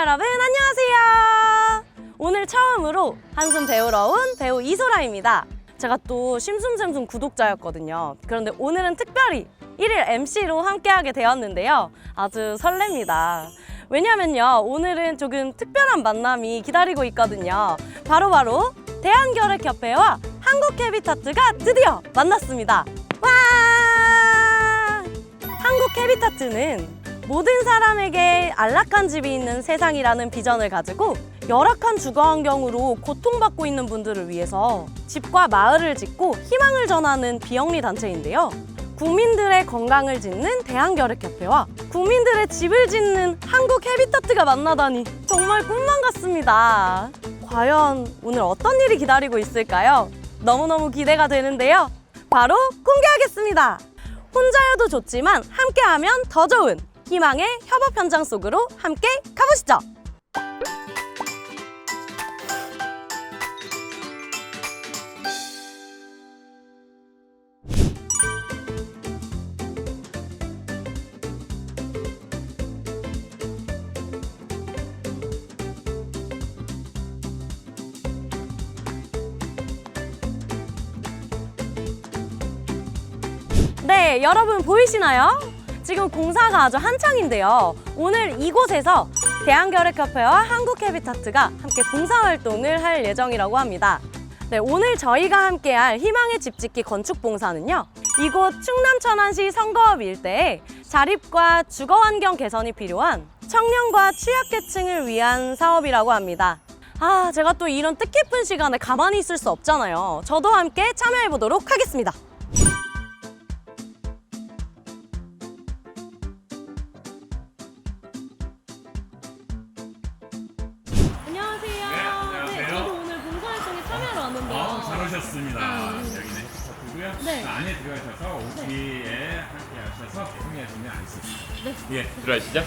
여러분 안녕하세요. 오늘 처음으로 한숨 배우러 온 배우 이소라입니다. 제가 또 심숨샘숨 구독자였거든요. 그런데 오늘은 특별히 1일 MC로 함께하게 되었는데요. 아주 설렙니다. 왜냐면요, 오늘은 조금 특별한 만남이 기다리고 있거든요. 바로바로 대한결핵협회와 한국캐비타트가 드디어 만났습니다. 와! 한국 캐비타트는 모든 사람에게 안락한 집이 있는 세상이라는 비전을 가지고 열악한 주거 환경으로 고통받고 있는 분들을 위해서 집과 마을을 짓고 희망을 전하는 비영리 단체인데요. 국민들의 건강을 짓는 대한결핵협회와 국민들의 집을 짓는 한국 해비타트가 만나다니 정말 꿈만 같습니다. 과연 오늘 어떤 일이 기다리고 있을까요? 너무너무 기대가 되는데요. 바로 공개하겠습니다. 혼자여도 좋지만 함께하면 더 좋은 희망의 협업 현장 속으로 함께 가보시죠. 네, 여러분 보이시나요? 지금 공사가 아주 한창인데요. 오늘 이곳에서 대한결핵협회와 한국캐비타트가 함께 봉사활동을 할 예정이라고 합니다. 네, 오늘 저희가 함께할 희망의 집 짓기 건축 봉사는요. 이곳 충남 천안시 선거업 일대에 자립과 주거 환경 개선이 필요한 청년과 취약계층을 위한 사업이라고 합니다. 아, 제가 또 이런 뜻깊은 시간에 가만히 있을 수 없잖아요. 저도 함께 참여해 보도록 하겠습니다. 구매하시면 알수 있습니다. 예, 들어가시죠.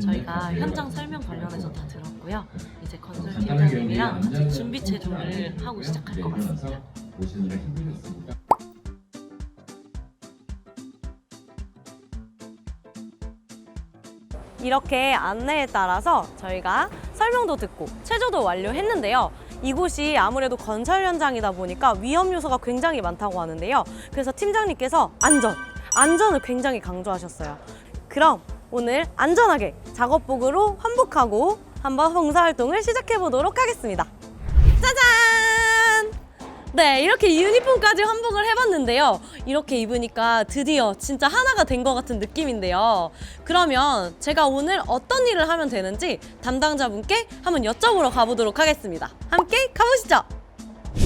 저희가 현장 설명 관련해서 다 들었고요. 이제 건설 팀장님이랑 같이 준비 체조를 하고 시작할 것 같습니다. 이렇게 안내에 따라서 저희가 설명도 듣고 체조도 완료했는데요. 이곳이 아무래도 건설 현장이다 보니까 위험 요소가 굉장히 많다고 하는데요. 그래서 팀장님께서 안전, 안전을 굉장히 강조하셨어요. 그럼 오늘 안전하게 작업복으로 환복하고 한번 봉사활동을 시작해 보도록 하겠습니다. 짜잔! 네, 이렇게 유니폼까지 환복을 해봤는데요. 이렇게 입으니까 드디어 진짜 하나가 된 것 같은 느낌인데요. 그러면 제가 오늘 어떤 일을 하면 되는지 담당자분께 한번 여쭤보러 가보도록 하겠습니다. 함께 가보시죠.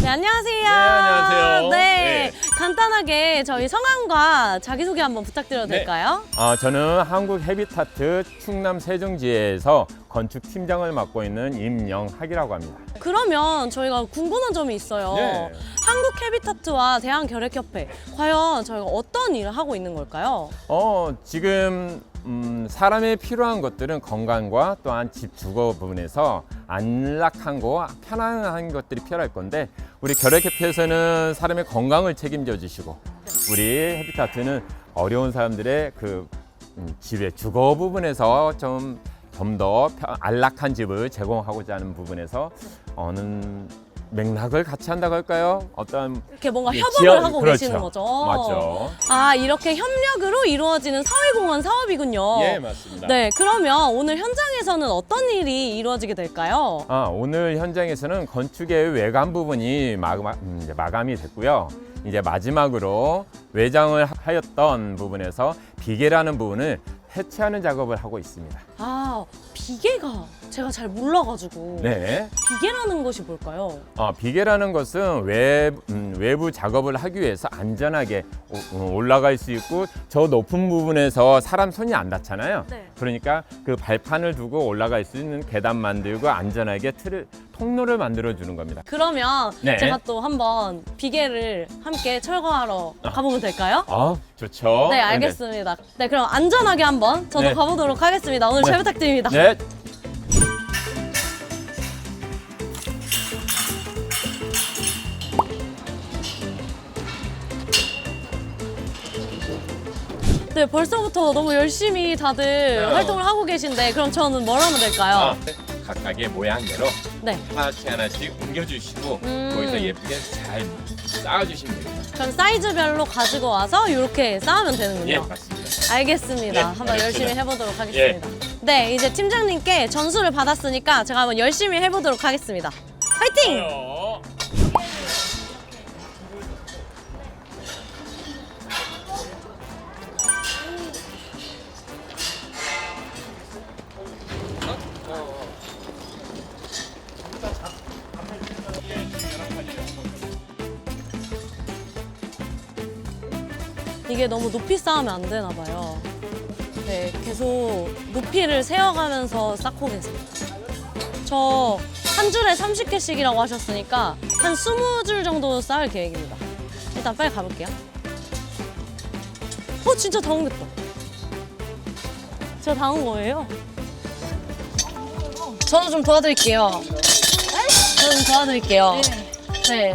네, 안녕하세요. 네, 안녕하세요. 네, 네. 간단하게 저희 성함과 자기소개 한번 부탁드려도 네. 될까요? 아, 저는 한국 해비타트 충남 세종지에서 건축 팀장을 맡고 있는 임영학이라고 합니다. 그러면 저희가 궁금한 점이 있어요. 네. 한국 해비타트와 대한결핵협회 과연 저희가 어떤 일을 하고 있는 걸까요? 어, 지금 음, 사람의 필요한 것들은 건강과 또한 집 주거 부분에서 안락한 거, 편안한 것들이 필요할 건데 우리 결핵협회에서는 사람의 건강을 책임져 주시고 우리 해비타트는 어려운 사람들의 그 음, 집의 주거 부분에서 좀 좀 더 안락한 집을 제공하고자 하는 부분에서 어느 맥락을 같이 한다고 할까요? 어떤 이렇게 뭔가 예, 협업을 지역- 하고 그렇죠. 계시는 거죠. 맞죠? 아 이렇게 협력으로 이루어지는 사회공헌 사업이군요. 예, 맞습니다. 네, 그러면 오늘 현장에서는 어떤 일이 이루어지게 될까요? 아, 오늘 현장에서는 건축의 외관 부분이 마감, 음, 마감이 됐고요. 이제 마지막으로 외장을 하- 하였던 부분에서 비계라는 부분을 해체하는 작업을 하고 있습니다. 아 비계가 제가 잘 몰라가지고 네. 비계라는 것이 뭘까요? 어, 비계라는 것은 외, 음, 외부 작업을 하기 위해서 안전하게 오- 어, 올라갈 수 있고 저 높은 부분에서 사람 손이 안 닿잖아요. 네. 그러니까 그 발판을 두고 올라갈 수 있는 계단 만들고 안전하게 틀을 통로를 만들어 주는 겁니다. 그러면 네. 제가 또 한번 비계를 함께 철거하러 가보면 될까요? 아, 좋죠. 네, 알겠습니다. 네, 그럼 안전하게 한번 저도 네. 가보도록 하겠습니다. 오늘 잘 네. 부탁드립니다. 네. 네, 벌써부터 너무 열심히 다들 활동을 하고 계신데 그럼 저는 뭘 하면 될까요? 아, 각각의 모양대로 네. 하나씩 하나씩 옮겨주시고 음. 거기서 예쁘게 잘 쌓아주시면 됩니다. 그럼 사이즈별로 가지고 와서 이렇게 쌓으면 되는군요. 예, 맞습니다. 알겠습니다. 네, 한번 알겠습니다. 예. 열심히 해보도록 하겠습니다. 네, 이제 팀장님께 전수를 받았으니까 제가 한번 열심히 해보도록 하겠습니다. 화이팅! 이게 너무 높이 쌓으면 안 되나 봐요. 네, 계속 높이를 세어가면서 쌓고 계세요. 저 한 줄에 30개씩이라고 하셨으니까 한 20줄 정도 쌓을 계획입니다. 일단 빨리 가볼게요. 어, 진짜 다 옮겼다. 제가 다 온 거예요? 저도 좀 도와드릴게요. 저도 좀 도와드릴게요. 네.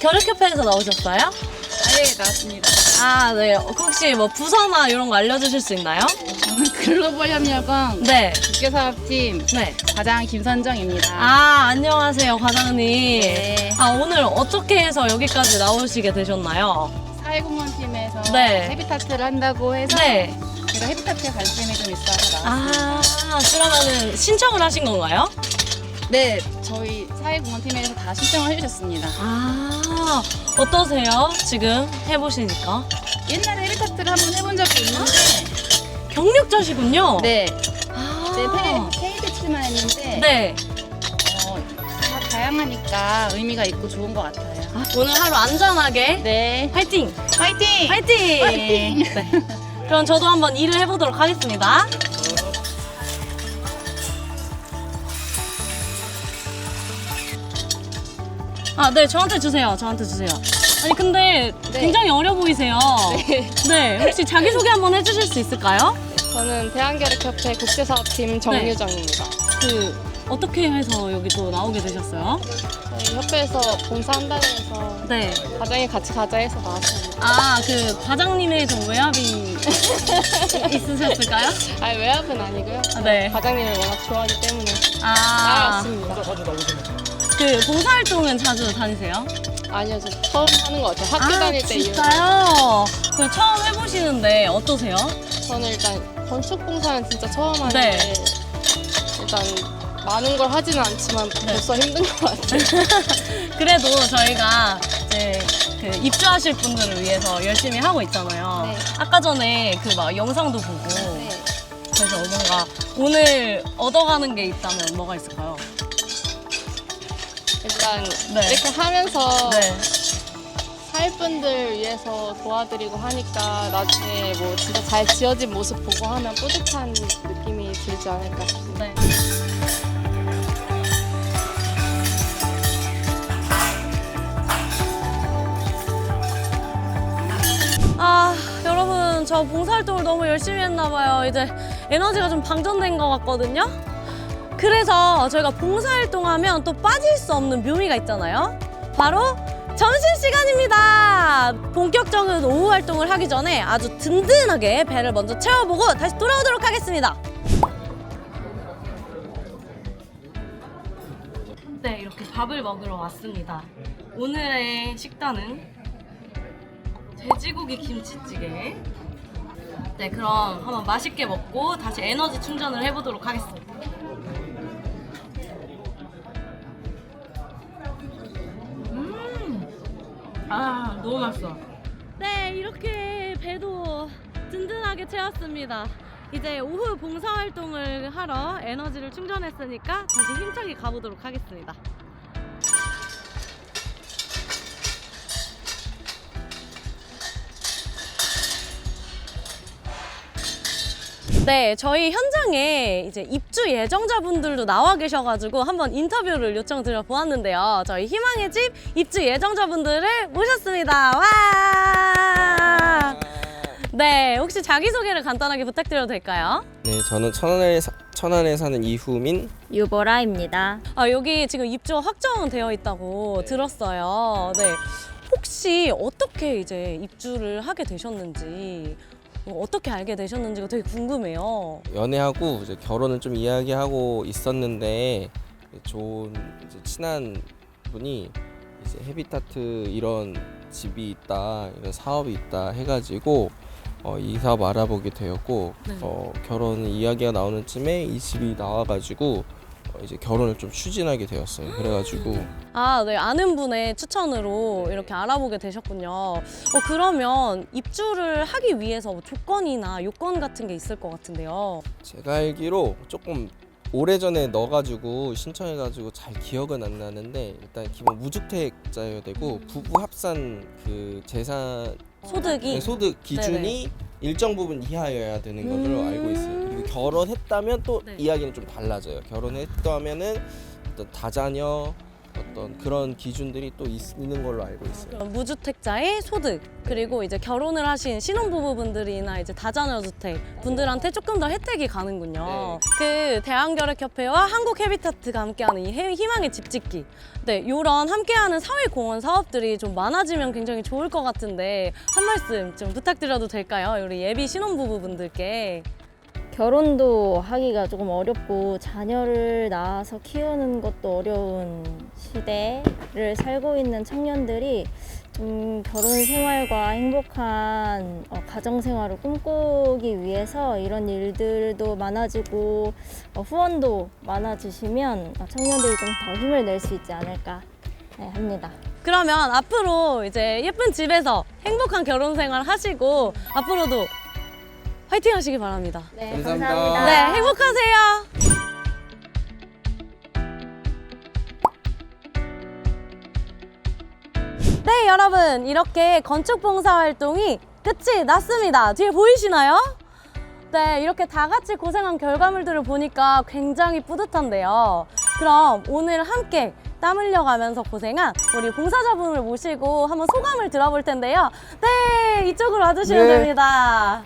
결핵협회에서 나오셨어요? 네, 나왔습니다. 아, 네. 혹시 뭐 부서나 이런 거 알려주실 수 있나요? 글로벌 협력원 네. 국제사업팀 네. 과장 김선정입니다. 아, 안녕하세요, 과장님. 네. 아, 오늘 어떻게 해서 여기까지 나오시게 되셨나요? 사회공헌팀에서 네. 헤비타트를 한다고 해서 네. 제가 헤비타트에 관심이 좀 있어서 나왔습니다. 아, 그러면은 신청을 하신 건가요? 네, 저희 사회공헌팀에서 다 신청을 해주셨습니다. 아, 어떠세요? 지금 해보시니까. 옛날에 헤비타트를 한번 해본 적이 있는데 경력자시군요. 네, 아, 네 페이드치만 했는데 네. 어, 다 다양하니까 의미가 있고 좋은 것 같아요. 아, 오늘 하루 안전하게 네, 화이팅! 화이팅! 화이팅! 화이팅! 네. 그럼 저도 한번 일을 해보도록 하겠습니다. 아, 네, 저한테 주세요. 저한테 주세요. 아니, 근데 네. 굉장히 어려 보이세요. 네. 네, 혹시 자기소개 한번 해주실 수 있을까요? 저는 대한결핵협회 국제사업팀 정유정입니다. 그, 어떻게 해서 여기 또 나오게 되셨어요? 저희 협회에서 봉사한다고 해서 네. 과장이 같이 가자 해서 나왔습니다. 아, 그, 과장님의 좀 외압이 있으셨을까요? 아니 외압은 아니고요. 아, 네. 과장님을 워낙 좋아하기 때문에 아, 나왔습니다. 그, 봉사활동은 자주 다니세요? 아니요, 저 처음 하는 것 같아요. 학교 다닐 때 이후로. 진짜요? 그 처음 해보시는데 어떠세요? 저는 일단 건축 봉사는 진짜 처음 하는데 네. 일단 많은 걸 하지는 않지만 네. 벌써 힘든 것 같아요. 그래도 저희가 이제 그 입주하실 분들을 위해서 열심히 하고 있잖아요. 네. 아까 전에 그 막 영상도 보고 네. 그래서 뭔가 오늘 얻어가는 게 있다면 뭐가 있을까요? 일단 네. 이렇게 하면서 네. 사회분들 위해서 도와드리고 하니까 나중에 뭐 진짜 잘 지어진 모습 보고 하면 뿌듯한 느낌이 들지 않을까 싶습니다. 네. 아, 여러분, 저 봉사활동을 너무 열심히 했나봐요. 이제 에너지가 좀 방전된 것 같거든요? 그래서 저희가 봉사활동하면 또 빠질 수 없는 묘미가 있잖아요? 바로 점심시간입니다! 본격적인 오후 활동을 하기 전에 아주 든든하게 배를 먼저 채워보고 다시 돌아오도록 하겠습니다. 네, 이렇게 밥을 먹으러 왔습니다. 오늘의 식단은 돼지고기 김치찌개. 네, 그럼 한번 맛있게 먹고 다시 에너지 충전을 해보도록 하겠습니다. 너무 맛있어. 네, 이렇게 배도 든든하게 채웠습니다. 이제 오후 봉사활동을 하러 에너지를 충전했으니까 다시 힘차게 가보도록 하겠습니다. 네, 저희 현장에 이제 입주 예정자분들도 나와 계셔가지고 한번 인터뷰를 요청드려 보았는데요. 저희 희망의 집 입주 예정자분들을 모셨습니다. 와! 네, 혹시 자기소개를 간단하게 부탁드려도 될까요? 네, 저는 천안에 사, 천안에 사는 이후민. 유보라입니다. 아, 여기 지금 입주가 확정되어 있다고 들었어요. 네. 혹시 어떻게 이제 입주를 하게 되셨는지, 어, 어떻게 알게 되셨는지가 되게 궁금해요. 연애하고 이제 결혼을 좀 이야기하고 있었는데 좋은 이제 친한 분이 이제 헤비타트 이런 집이 있다, 이런 사업이 있다 해가지고 어, 이 사업 알아보게 되었고 네. 어, 결혼 이야기가 나오는 쯤에 이 집이 나와가지고 어, 이제 결혼을 좀 추진하게 되었어요. 그래가지고 아, 네. 아는 분의 추천으로 이렇게 알아보게 되셨군요. 어, 그러면 입주를 하기 위해서 뭐 조건이나 요건 같은 게 있을 것 같은데요. 제가 알기로 조금 오래전에 넣어가지고 신청해가지고 잘 기억은 안 나는데 일단 기본 무주택자여야 되고 부부 합산 그 재산 소득이. 네, 소득 기준이 일정 부분 이하여야 되는 것으로 음. 알고 있어요. 결혼했다면 또 네. 이야기는 좀 달라져요. 결혼했다면은 어떤 다자녀 어떤 그런 기준들이 또 있, 있는 걸로 알고 있어요. 그럼 무주택자의 소득 그리고 이제 결혼을 하신 신혼부부분들이나 이제 다자녀 주택 분들한테 조금 더 혜택이 가는군요. 그 대한결핵협회와 한국헤비타트가 함께하는 이 해- 희망의 집 짓기. 네, 이런 함께하는 사회공헌 사업들이 좀 많아지면 굉장히 좋을 것 같은데 한 말씀 좀 부탁드려도 될까요? 우리 예비 신혼부부분들께. 결혼도 하기가 조금 어렵고 자녀를 낳아서 키우는 것도 어려운 시대를 살고 있는 청년들이 좀 결혼 생활과 행복한 어, 가정 생활을 꿈꾸기 위해서 이런 일들도 많아지고 어, 후원도 많아지시면 어, 청년들이 좀 더 힘을 낼 수 있지 않을까 네, 합니다. 그러면 앞으로 이제 예쁜 집에서 행복한 결혼 생활 하시고 앞으로도 화이팅 하시기 바랍니다. 네, 감사합니다. 감사합니다. 네, 행복하세요. 네, 여러분. 이렇게 건축 봉사 활동이 끝이 났습니다. 뒤에 보이시나요? 네, 이렇게 다 같이 고생한 결과물들을 보니까 굉장히 뿌듯한데요. 그럼 오늘 함께 땀 흘려가면서 고생한 우리 봉사자분을 모시고 한번 소감을 들어볼 텐데요. 네, 이쪽으로 와주시면 네. 됩니다.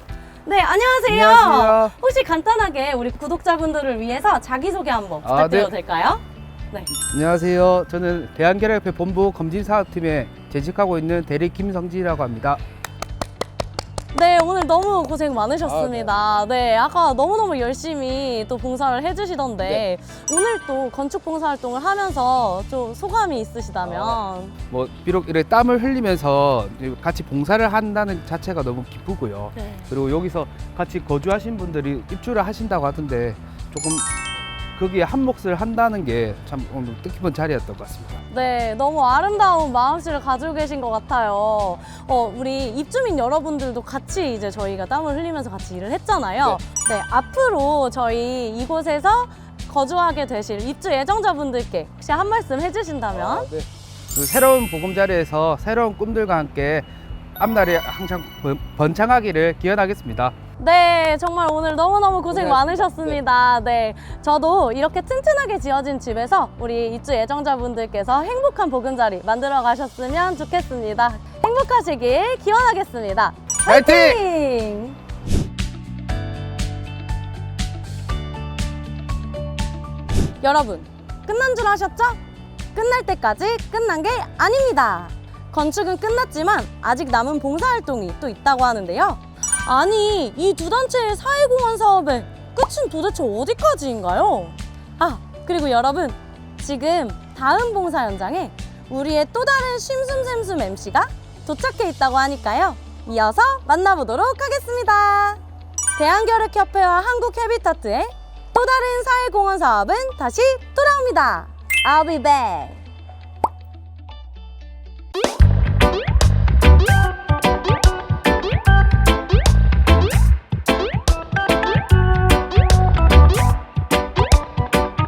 네, 안녕하세요. 안녕하세요. 혹시 간단하게 우리 구독자분들을 위해서 자기소개 한번 아, 부탁드려도 네. 될까요? 네. 안녕하세요. 저는 대한결핵협회 본부 검진사업팀에 재직하고 있는 대리 김성진이라고 합니다. 네, 오늘 너무 고생 많으셨습니다. 네, 아까 너무너무 열심히 또 봉사를 해주시던데, 오늘 또 건축 봉사 활동을 하면서 좀 소감이 있으시다면. 뭐 비록 이렇게 땀을 흘리면서 같이 봉사를 한다는 자체가 너무 기쁘고요. 네. 그리고 여기서 같이 거주하신 분들이 입주를 하신다고 하던데 조금 거기에 한 몫을 한다는 게 참 오늘 뜻깊은 자리였던 것 같습니다. 네, 너무 아름다운 마음씨를 가지고 계신 것 같아요. 어, 우리 입주민 여러분들도 같이 이제 저희가 땀을 흘리면서 같이 일을 했잖아요. 네, 앞으로 저희 이곳에서 거주하게 되실 입주 예정자분들께 혹시 한 말씀 해주신다면? 네. 그 새로운 보금자리에서 새로운 꿈들과 함께 앞날이 항상 번- 번창하기를 기원하겠습니다. 네, 정말 오늘 너무너무 고생. 많으셨습니다. 네. 저도 이렇게 튼튼하게 지어진 집에서 우리 입주 예정자분들께서 행복한 보금자리 만들어 가셨으면 좋겠습니다. 행복하시길 기원하겠습니다. 화이팅! 화이팅! 여러분, 끝난 줄 아셨죠? 끝날 때까지 끝난 게 아닙니다. 건축은 끝났지만 아직 남은 봉사활동이 또 있다고 하는데요. 아니, 이 두 단체의 사회공헌 사업의 끝은 도대체 어디까지인가요? 아, 그리고 여러분, 지금 다음 봉사 현장에 우리의 또 다른 심숨샘숨 MC가 도착해 있다고 하니까요. 이어서 만나보도록 하겠습니다. 대한결핵협회와 한국헤비타트의 또 다른 사회공헌 사업은 다시 돌아옵니다. I'll be back.